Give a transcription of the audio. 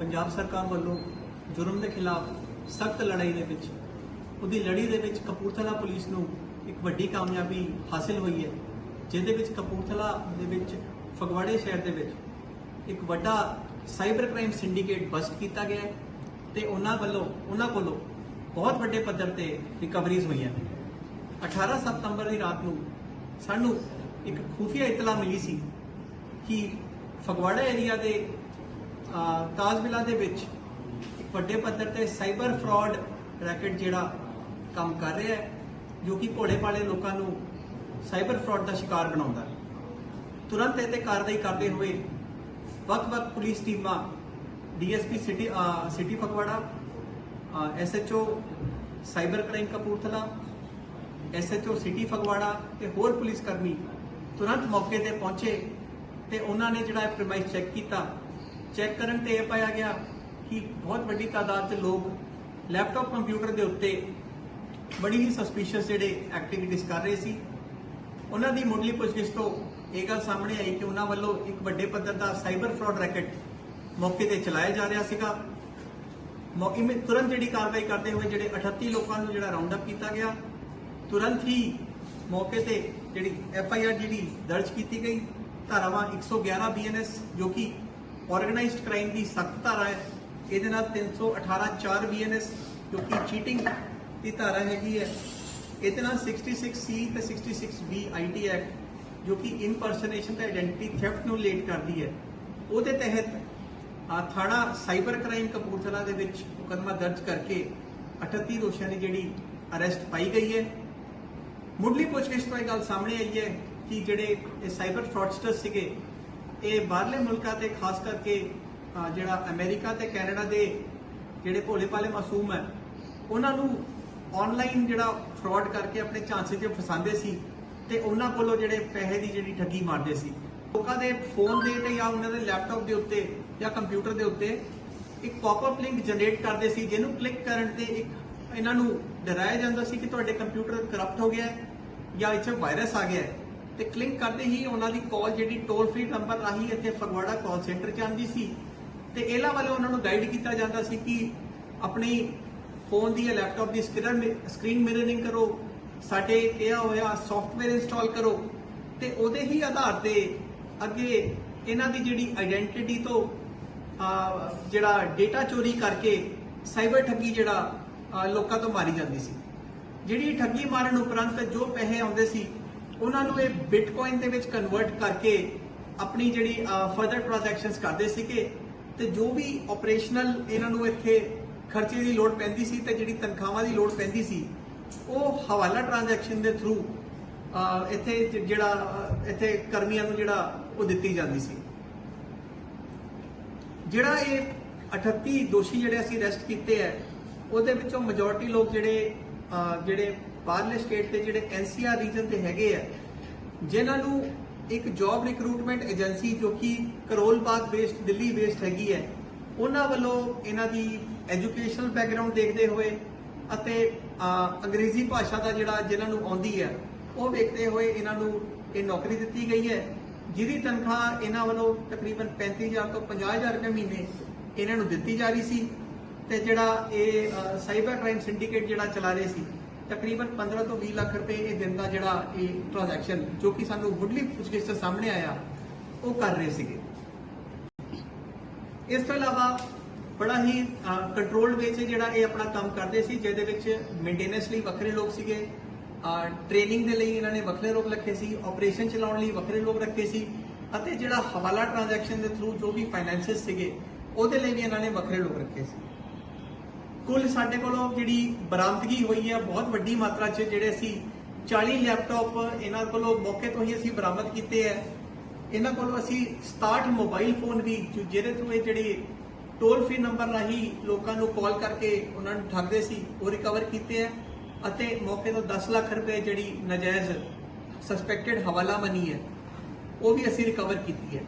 ਪੰਜਾਬ ਸਰਕਾਰ ਵੱਲੋਂ ਜੁਰਮ ਦੇ ਖਿਲਾਫ ਸਖਤ ਲੜਾਈ ਦੇ ਵਿੱਚ, ਉਹਦੀ ਲੜੀ ਦੇ ਵਿੱਚ ਕਪੂਰਥਲਾ ਪੁਲਿਸ ਨੂੰ ਇੱਕ ਵੱਡੀ ਕਾਮਯਾਬੀ ਹਾਸਲ ਹੋਈ ਹੈ, ਜਿਹਦੇ ਵਿੱਚ ਕਪੂਰਥਲਾ ਦੇ ਵਿੱਚ, ਫਗਵਾੜੇ ਸ਼ਹਿਰ ਦੇ ਵਿੱਚ ਇੱਕ ਵੱਡਾ ਸਾਈਬਰ ਕ੍ਰਾਈਮ ਸਿੰਡੀਕੇਟ ਬਸਟ ਕੀਤਾ ਗਿਆ ਹੈ ਤੇ ਉਹਨਾਂ ਵੱਲੋਂ, ਉਹਨਾਂ ਕੋਲੋਂ ਬਹੁਤ ਵੱਡੇ ਪੱਧਰ ਤੇ ਰਿਕਵਰੀਜ਼ ਹੋਈਆਂ ਨੇ। 18 ਸਤੰਬਰ ਦੀ ਰਾਤ ਨੂੰ ਸਾਨੂੰ ਇੱਕ ਖੂਫੀਆ ਇਤਲਾ ਮਿਲੀ ਸੀ ਕਿ ਫਗਵਾੜਾ ਏਰੀਆ ਦੇ ਤਾਜ ਤਾਜਵਿਲਾ ਦੇ ਵਿੱਚ ਵੱਡੇ ਪੱਧਰ ਤੇ ਸਾਈਬਰ ਫਰਾਡ ਰੈਕਟ ਜਿਹੜਾ ਕੰਮ ਕਰ ਰਿਹਾ ਹੈ ਜੋ ਕਿ ਭੋਲੇ ਭਾਲੇ ਲੋਕਾਂ ਨੂੰ ਸਾਈਬਰ ਫਰਾਡ ਦਾ ਸ਼ਿਕਾਰ ਬਣਾਉਂਦਾ ਹੈ। ਤੁਰੰਤ ਇਹ ਤੇ ਕਾਰਵਾਈ ਕਰਦੇ ਹੋਏ ਵੱਖ-ਵੱਖ ਪੁਲਿਸ ਟੀਮਾਂ DSP city uh, city Phagwara SHO cyber crime Kapurthala SHO city Phagwara ਤੇ ਹੋਰ ਪੁਲਿਸ ਕਰਮੀ ਤੁਰੰਤ ਮੌਕੇ ਤੇ ਪਹੁੰਚੇ ਤੇ ਉਹਨਾਂ ਨੇ ਜਿਹੜਾ ਪ੍ਰਮਾਈਸ ਚੈੱਕ ਕੀਤਾ ਚੈੱਕ ਕਰਨ ਤੇ ਇਹ ਪਾਇਆ ਗਿਆ ਕਿ ਬਹੁਤ ਵੱਡੀ ਤਾਦਾਦ 'ਚ ਲੋਕ ਲੈਪਟਾਪ ਕੰਪਿਊਟਰ ਦੇ ਉੱਤੇ ਬੜੀ ਹੀ ਸਸਪੀਸ਼ੀਅਸ ਜਿਹੜੇ ਐਕਟੀਵਿਟੀਜ਼ ਕਰ ਰਹੇ ਸੀ। ਉਹਨਾਂ ਦੀ ਮੁੱਢਲੀ ਪੁੱਛਗਿੱਛ ਤੋਂ ਇਹ ਗੱਲ ਸਾਹਮਣੇ ਆਈ ਕਿ ਉਹਨਾਂ ਵੱਲੋਂ ਇੱਕ ਵੱਡੇ ਪੱਧਰ ਦਾ ਸਾਈਬਰ ਫਰਾਡ ਰੈਕਟ ਮੌਕੇ ਤੇ ਚਲਾਇਆ ਜਾ ਰਿਹਾ ਸੀਗਾ। ਮੌਕੇ 'ਤੇ ਤੁਰੰਤ ਜਿਹੜੀ ਕਾਰਵਾਈ ਕਰਦੇ ਹੋਏ ਜਿਹੜੇ 38 ਲੋਕਾਂ ਨੂੰ ਜਿਹੜਾ ਰਾਉਂਡ ਅਪ ਕੀਤਾ ਗਿਆ, ਤੁਰੰਤ ਹੀ ਮੌਕੇ ਤੇ ਜਿਹੜੀ ਐਫ ਆਈ ਆਰ ਜਿਹੜੀ ਦਰਜ ਕੀਤੀ ਗਈ। ਧਾਰਾਵਾਂ 111 ਬੀਐਨਐਸ ਜੋ ਕਿ ਆਰਗੇਨਾਈਜ਼ਡ ਕ੍ਰਾਈਮ ਦੀ ਸਖਤ ਧਾਰਾ ਹੈ। ਇਹਦੇ ਨਾਲ 318 4 ਬੀਐਨਐਸ ਜੋ ਕਿ ਚੀਟਿੰਗ ਦੀ ਧਾਰਾ ਹੈਗੀ ਹੈ। ਇਹਦੇ ਨਾਲ 66 ਸੀ ਤੇ 66 ਬੀ ਆਈਟੀ ਐਕਟ ਜੋ ਕਿ ਇਨਪਰਸਨੇਸ਼ਨ ਤੇ ਆਇਡੈਂਟੀ ਥੈਫਟ ਨੂੰ ਲੇਟ ਕਰਦੀ ਹੈ। ਉਹਦੇ ਤਹਿਤ ਥਾਣਾ ਸਾਈਬਰ ਕ੍ਰਾਈਮ ਕਪੂਰਥਲਾ ਦੇ ਵਿੱਚ ਮੁਕੱਦਮਾ ਦਰਜ ਕਰਕੇ 38 ਦੋਸ਼ੀਆਂ ਦੀ ਜਿਹੜੀ ਅਰੈਸਟ ਪਾਈ ਗਈ ਹੈ। ਮੁੱਢਲੀ ਪੁੱਛਗਿੱਛ ਤੋਂ ਇਹ ਗੱਲ ਸਾਹਮਣੇ ਆਈ ਹੈ ਕਿ ਜਿਹੜੇ ਇਹ ਸਾਈਬਰ ਫਰਾਡਸਟਰ ਸੀਗੇ ਇਹ ਬਾਹਰਲੇ ਮੁਲਕਾਂ ਤੇ ਖਾਸ ਕਰਕੇ ਜਿਹੜਾ ਅਮਰੀਕਾ ਤੇ ਕੈਨੇਡਾ ਦੇ ਜਿਹੜੇ ਭੋਲੇ ਭਾਲੇ ਮਾਸੂਮ ਹੈ, ਉਹਨਾਂ ਨੂੰ ਆਨਲਾਈਨ ਜਿਹੜਾ ਫਰਾਡ ਕਰਕੇ ਆਪਣੇ ਝਾਂਸੇ 'ਚ ਫਸਾਉਂਦੇ ਸੀ ਤੇ ਉਹਨਾਂ ਕੋਲੋਂ ਜਿਹੜੇ ਪੈਸੇ ਦੀ ਜਿਹੜੀ ਠੱਗੀ ਮਾਰਦੇ ਸੀ। ਲੋਕਾਂ ਦੇ ਫੋਨ ਦੇ ਤੇ ਜਾਂ ਉਹਨਾਂ ਦੇ ਲੈਪਟਾਪ ਦੇ ਉੱਤੇ ਜਾਂ ਕੰਪਿਊਟਰ ਦੇ ਉੱਤੇ ਇੱਕ ਪੌਪਅਪ ਲਿੰਕ ਜਨਰੇਟ ਕਰਦੇ ਸੀ, ਜਿਹਨੂੰ ਕਲਿੱਕ ਕਰਨ ਤੇ ਇੱਕ ਇਹਨਾਂ ਨੂੰ ਡਰਾਇਆ ਜਾਂਦਾ ਸੀ ਕਿ ਤੁਹਾਡੇ ਕੰਪਿਊਟਰ ਕਰਪਟ ਹੋ ਗਿਆ ਹੈ ਜਾਂ ਇੱਥੇ ਵਾਇਰਸ ਆ ਗਿਆ ਹੈ। ਤੇ ਕਲਿੱਕ ਕਰਦੇ ਹੀ ਉਹਨਾਂ ਦੀ ਕਾਲ ਜਿਹੜੀ ਟੋਲ ਫ੍ਰੀ ਨੰਬਰ ਰਾਹੀਂ ਇੱਥੇ ਫਗਵਾੜਾ ਕਾਲ ਸੈਂਟਰ 'ਚ ਆਉਂਦੀ ਸੀ। ਤੇ ਇਹਨਾਂ ਵੱਲੋਂ ਉਹਨਾਂ ਨੂੰ ਗਾਈਡ ਕੀਤਾ ਜਾਂਦਾ ਸੀ ਕਿ ਆਪਣੀ ਫੋਨ ਦੀ ਜਾਂ ਲੈਪਟਾਪ ਦੀ ਸਕਰੀਨ ਮਿਰਰਿੰਗ ਕਰੋ, ਸਾਡੇ ਕਿਹਾ ਹੋਇਆ ਸੌਫਟਵੇਅਰ ਇੰਸਟਾਲ ਕਰੋ। ਤੇ ਉਹਦੇ ਹੀ ਆਧਾਰ ਤੇ ਅੱਗੇ ਇਹਨਾਂ ਦੀ ਜਿਹੜੀ ਆਇਡੈਂਟੀਟੀ ਤੋਂ ਜਿਹੜਾ ਡੇਟਾ ਚੋਰੀ ਕਰਕੇ ਸਾਈਬਰ ਠੱਗੀ ਜਿਹੜਾ ਲੋਕਾਂ ਤੋਂ ਮਾਰੀ ਜਾਂਦੀ ਸੀ। ਜਿਹੜੀ ਠੱਗੀ ਮਾਰਨ ਉਪਰੰਤ ਜੋ ਪੈਸੇ ਆਉਂਦੇ ਸੀ ਉਹਨਾਂ ਨੂੰ ਇਹ ਬਿਟਕੋਇਨ ਦੇ ਵਿੱਚ ਕਨਵਰਟ ਕਰਕੇ ਆਪਣੀ ਜਿਹੜੀ ਫਰਦਰ ਟ੍ਰਾਂਜੈਕਸ਼ਨਸ ਕਰਦੇ ਸੀਗੇ ਤੇ ਜੋ ਵੀ ਆਪਰੇਸ਼ਨਲ ਇਹਨਾਂ ਨੂੰ ਇੱਥੇ ਖਰਚੇ ਦੀ ਲੋੜ ਪੈਂਦੀ ਸੀ ਤੇ ਜਿਹੜੀ ਤਨਖਾਹਾਂ ਦੀ ਲੋੜ ਪੈਂਦੀ ਸੀ, ਉਹ ਹਵਾਲਾ ਟ੍ਰਾਂਜੈਕਸ਼ਨ ਦੇ ਥਰੂ ਇੱਥੇ ਜਿਹੜਾ ਇੱਥੇ ਕਰਮੀਆਂ ਨੂੰ ਜਿਹੜਾ ਉਹ ਦਿੱਤੀ ਜਾਂਦੀ ਸੀ। ਜਿਹੜਾ ਇਹ 38 ਦੋਸ਼ੀ ਜਿਹੜੇ ਅਸੀਂ ਅਰੈਸਟ ਕੀਤੇ ਆ ਉਹਦੇ ਵਿੱਚੋਂ ਮੈਜੋਰਟੀ ਲੋਕ ਜਿਹੜੇ ਜਿਹੜੇ ਬਾਹਰਲੇ ਸਟੇਟ ਤੇ ਜਿਹੜੇ ਐਨਸੀਆਰ ਰੀਜਨ ਤੇ ਹੈਗੇ ਆ, ਜਿਨ੍ਹਾਂ ਨੂੰ ਇੱਕ ਜੌਬ ਰਿਕਰੂਟਮੈਂਟ ਏਜੰਸੀ ਜੋ ਕਿ ਕਰੋਲਬਾਗ ਬੇਸਡ ਦਿੱਲੀ ਬੇਸਡ ਹੈਗੀ ਹੈ, ਉਹਨਾਂ ਵੱਲੋਂ ਇਹਨਾਂ ਦੀ ਐਜੂਕੇਸ਼ਨਲ ਬੈਕਗ੍ਰਾਉਂਡ ਦੇਖਦੇ ਹੋਏ ਅਤੇ ਅੰਗਰੇਜ਼ੀ ਭਾਸ਼ਾ ਦਾ ਜਿਹੜਾ ਜਿਨ੍ਹਾਂ ਨੂੰ ਆਉਂਦੀ ਹੈ, ਉਹ ਵੇਖਦੇ ਹੋਏ ਇਹਨਾਂ ਨੂੰ ਇਹ ਨੌਕਰੀ ਦਿੱਤੀ ਗਈ ਹੈ, ਜਿਹਦੀ ਤਨਖਾਹ ਇਹਨਾਂ ਵੱਲੋਂ ਤਕਰੀਬਨ 35000 ਤੋਂ 50000 ਰੁਪਏ ਮਹੀਨੇ ਇਹਨਾਂ ਨੂੰ ਦਿੱਤੀ ਜਾ ਰਹੀ ਸੀ ਤੇ ਜਿਹੜਾ ਇਹ ਸਾਈਬਰ ਕ੍ਰਾਈਮ ਸਿੰਡੀਕੇਟ ਜਿਹੜਾ ਚਲਾ ਰਹੇ ਸੀ ਤਕਰੀਬਨ 15 ਤੋਂ 20 ਲੱਖ ਰੁਪਏ ਇਹ ਦਿਨ ਦਾ ਜਿਹੜਾ ਇਹ ਟ੍ਰਾਂਜੈਕਸ਼ਨ ਜੋ ਕਿ ਸਾਨੂੰ ਮੁੱਢਲੀ ਪੁੱਛਗਿੱਛ ਤੋਂ ਸਾਹਮਣੇ ਆਇਆ, ਉਹ ਕਰ ਰਹੇ ਸੀਗੇ। ਇਸ ਤੋਂ ਇਲਾਵਾ ਬੜਾ ਹੀ ਕੰਟਰੋਲਡ ਵੇ 'ਚ ਜਿਹੜਾ ਇਹ ਆਪਣਾ ਕੰਮ ਕਰਦੇ ਸੀ, ਜਿਹਦੇ ਵਿੱਚ ਮੇਨਟੇਨੈਂਸ ਲਈ ਵੱਖਰੇ ਲੋਕ ਸੀਗੇ ਟ੍ਰੇਨਿੰਗ ਦੇ ਲਈ ਇਹਨਾਂ ਨੇ ਵੱਖਰੇ ਲੋਕ ਰੱਖੇ ਸੀ ਆਪਰੇਸ਼ਨ ਚਲਾਉਣ ਲਈ ਵੱਖਰੇ ਲੋਕ ਰੱਖੇ ਸੀ, ਅਤੇ ਜਿਹੜਾ ਹਵਾਲਾ ਟ੍ਰਾਂਜੈਕਸ਼ਨ ਦੇ ਥਰੂ ਜੋ ਵੀ ਫਾਈਨੈਂਸਿਸ ਸੀਗੇ, ਉਹਦੇ ਲਈ ਵੀ ਇਹਨਾਂ ਨੇ ਵੱਖਰੇ ਲੋਕ ਰੱਖੇ ਸੀ। ਕੁੱਲ ਸਾਡੇ ਕੋਲੋਂ ਜਿਹੜੀ ਬਰਾਮਦਗੀ ਹੋਈ ਹੈ, ਬਹੁਤ ਵੱਡੀ ਮਾਤਰਾ 'ਚ ਜਿਹੜੇ ਅਸੀਂ 40 ਲੈਪਟਾਪ ਇਹਨਾਂ ਕੋਲੋਂ ਮੌਕੇ ਤੋਂ ਹੀ ਅਸੀਂ ਬਰਾਮਦ ਕੀਤੇ ਹੈ। ਇਹਨਾਂ ਕੋਲੋਂ ਅਸੀਂ 67 ਮੋਬਾਈਲ ਫੋਨ ਵੀ, ਜੋ ਜਿਹਦੇ ਤੋਂ ਇਹ ਜਿਹੜੇ ਟੋਲ ਫ੍ਰੀ ਨੰਬਰ ਰਾਹੀਂ ਲੋਕਾਂ ਨੂੰ ਕਾਲ ਕਰਕੇ ਉਹਨਾਂ ਨੂੰ ਠੱਗਦੇ ਸੀ, ਉਹ ਰਿਕਵਰ ਕੀਤੇ ਹੈ ਅਤੇ ਮੌਕੇ ਤੋਂ 10 ਲੱਖ ਰੁਪਏ ਜਿਹੜੀ ਨਜਾਇਜ਼ ਸਸਪੈਕਟਡ ਹਵਾਲਾ ਮਨੀ ਹੈ, ਉਹ ਵੀ ਅਸੀਂ ਰਿਕਵਰ ਕੀਤੀ ਹੈ।